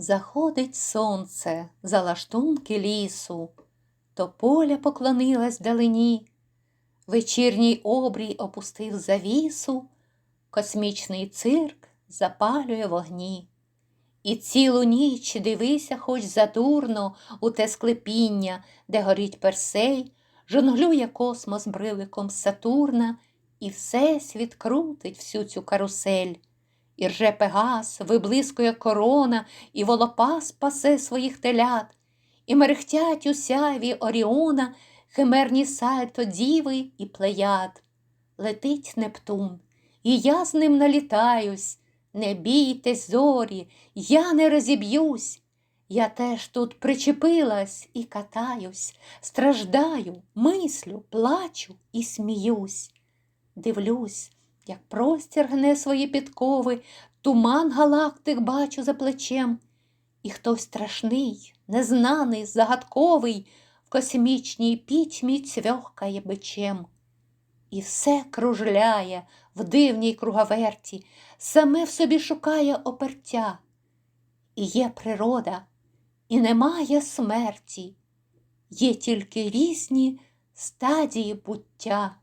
Заходить сонце за лаштунки лісу, то поля поклонилась вдалині, вечірній обрій опустив завісу, космічний цирк запалює вогні. І цілу ніч дивися, хоч задурно у те склепіння, де горить персей, жонглює космос бриликом Сатурна, і всесвіт крутить всю цю карусель. І рже Пегас, виблискує корона, і волопас пасе своїх телят, і мерехтять у сяйві Оріона химерні сальто діви і плеяд. Летить Нептун, і я з ним налітаюсь. Не бійтесь, зорі, я не розіб'юсь. Я теж тут причепилась і катаюсь, страждаю, мислю, плачу і сміюсь. Дивлюсь, як простір гне свої підкови, туман галактик бачу за плечем, і хтось страшний, незнаний, загадковий в космічній пітьмі цьвьохкає бичем. І все кружляє в дивній круговерті, саме в собі шукає опертя. І є природа, і немає смерті, є тільки різні стадії буття.